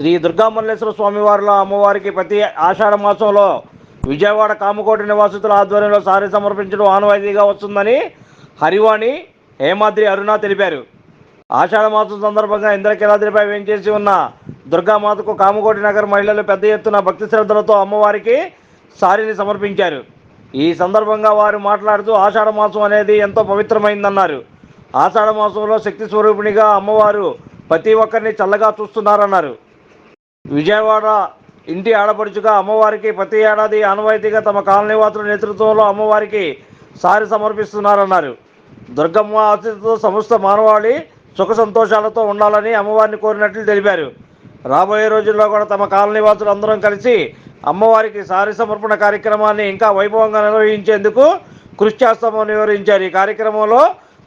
శ్రీ దుర్గామల్లేశ్వర స్వామివారిలో అమ్మవారికి ప్రతి ఆషాఢ మాసంలో విజయవాడ కామకోటి నివాసితుల ఆధ్వర్యంలో సారీ సమర్పించడం ఆనవాయితీగా వస్తుందని హరివాణి హేమాద్రి అరుణ తెలిపారు. ఆషాఢ మాసం సందర్భంగా ఇంద్రకిలాద్రిపై వేంచేసి ఉన్న దుర్గామాతకు కామకోటి నగర్ మహిళలు పెద్ద ఎత్తున భక్తి శ్రద్ధలతో అమ్మవారికి సారీని సమర్పించారు. ఈ సందర్భంగా వారు మాట్లాడుతూ ఆషాఢ మాసం అనేది ఎంతో పవిత్రమైందన్నారు. ఆషాఢ మాసంలో శక్తి స్వరూపిణిగా అమ్మవారు ప్రతి ఒక్కరిని చల్లగా చూస్తున్నారన్నారు. విజయవాడ ఇంటి ఆడపడుచుగా అమ్మవారికి ప్రతి ఏడాది ఆనవాయితీగా తమ కాలనీవాసుల నేతృత్వంలో అమ్మవారికి సారి సమర్పిస్తున్నారన్నారు. దుర్గమ్మ ఆశీస్సుతో సమస్త మానవాళి సుఖ సంతోషాలతో ఉండాలని అమ్మవారిని కోరినట్లు తెలిపారు. రాబోయే రోజుల్లో కూడా తమ కాలనీవాసులు అందరం కలిసి అమ్మవారికి సారి సమర్పణ కార్యక్రమాన్ని ఇంకా వైభవంగా నిర్వహించేందుకు కృషి చేస్తామని వివరించారు. ఈ కార్యక్రమంలో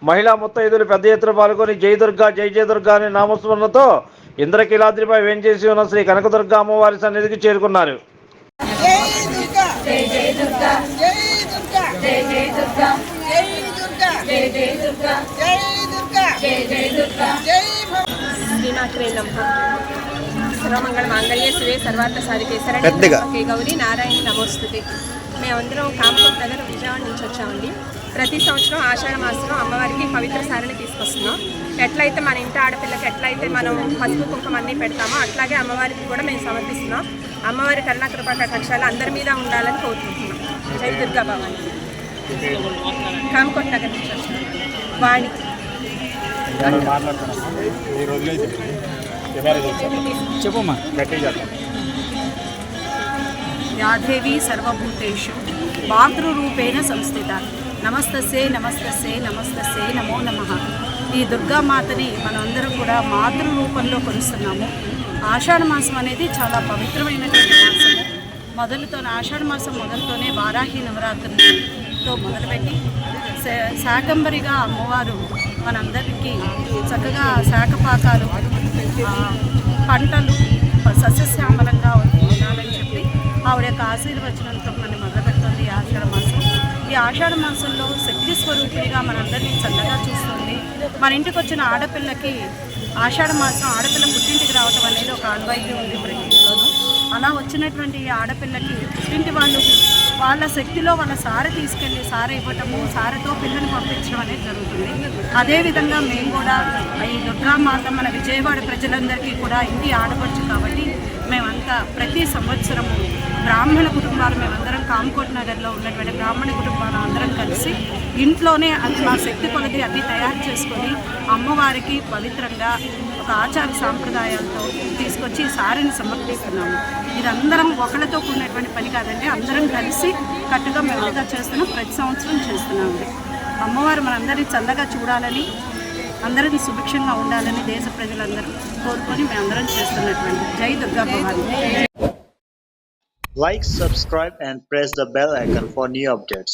మహిళా ముత్తైదులు పెద్ద ఎత్తున పాల్గొని జై దుర్గా జై జయ దుర్గా అనే నామస్మరణతో ఇంద్రకీలాద్రిపై వేంచేసి ఉన్న శ్రీ కనకదుర్గ అమ్మవారి సన్నిధికి చేరుకున్నారు. జై దుర్గా. జై జై దుర్గా. జై దుర్గా. జై జై దుర్గా. జై దుర్గా జై జై దుర్గా జై దుర్గా జై జై దుర్గా జై శ్రీమాత్రే నమః సర్వమంగళ మాంగళ్య శివే సర్వార్థ సాధికే పెద్దగా. శరణ్యే గౌరీ నారాయణ నమోస్తుతి. మేమందరం కామకోట్ నగర్ విజయవాడ నుంచి వచ్చామండి. ప్రతి సంవత్సరం ఆషాఢ మాసంలో అమ్మవారికి పవిత్ర సారిని తీసుకొస్తున్నాం. ఎట్లయితే మన ఇంటి ఆడపిల్లకి ఎట్లయితే మనం పసుపు కుంకుమ అన్నీ పెడతామో అట్లాగే అమ్మవారికి కూడా మేము సమర్పిస్తున్నాం. అమ్మవారి కరుణా కృపా కటాక్షాలు అందరి మీద ఉండాలని కోరుకుంటున్నాం. జై దుర్గా భవాని. కామకోట్ నగర్ వాణి. చెప్పమ్మా. యాదేవి సర్వభూతేషు మాతృరూపేణ సంస్థిత. నమస్తసే నమస్తసే నమస్తసే నమో నమ. ఈ దుర్గామాతని మనందరం కూడా మాతృ రూపంలో కొలుస్తున్నాము. ఆషాఢ మాసం అనేది చాలా పవిత్రమైనటువంటి మాసము. మొదలుతో ఆషాఢ మాసం మొదలుతోనే వారాహి నవరాత్రులతో మొదలుపెట్టి శా- శాకంబరిగా అమ్మవారు మనందరికీ చక్కగా శాఖపాకాలు పంటలు సస్యశ్యామలంగా ఉండాలని చెప్పి ఆవిడ యొక్క ఆశీర్వచనంతో మనం మొదలుపెడుతుంది ఆషాఢ మాసం. ఈ ఆషాఢ మాసంలో శక్తి స్వరూపిణిగా మనందరినీ చల్లగా చూస్తుంది. మన ఇంటికి వచ్చిన ఆడపిల్లకి ఆషాఢ మాసం ఆడపిల్ల పుట్టింటికి రావటం అనేది ఒక ఆన్వాయితీ ఉంది ప్రతి అలా వచ్చినటువంటి ఈ ఆడపిల్లకి ఇంటి వాళ్ళు వాళ్ళ శక్తిలో వాళ్ళ సారె తీసుకెళ్ళి సారె ఇవ్వటము సారెతో పిల్లల్ని పంపించడం అనేది జరుగుతుంది. అదేవిధంగా మేము కూడా ఈ దుర్గామాత మన విజయవాడ ప్రజలందరికీ కూడా ఇంటి ఆడపడుచు కాబట్టి మేమంతా ప్రతి సంవత్సరము బ్రాహ్మణ కుటుంబాలు మేమందరం కామకోట నగర్లో ఉన్నటువంటి బ్రాహ్మణ కుటుంబాలు అందరం కలిసి ఇంట్లోనే అది మా శక్తి కొలది అన్నీ తయారు చేసుకొని అమ్మవారికి పవిత్రంగా ఒక ఆచార సాంప్రదాయాలతో తీసుకొచ్చి సారిని సమర్పిస్తున్నాము. ఇది అందరం ఒకళ్ళతో కూడినటువంటి పని కాదండి. అందరం కలిసి కట్టుగా మేమంతా చేస్తున్నాం ప్రతి సంవత్సరం చేస్తున్నామండి అమ్మవారు మనందరినీ చల్లగా చూడాలని అందరినీ సుభిక్షంగా ఉండాలని దేశ ప్రజలందరూ కోరుకొని మేమందరం చేస్తున్నటువంటి జై Durga Bhavani. Like, subscribe and press the bell icon for new updates.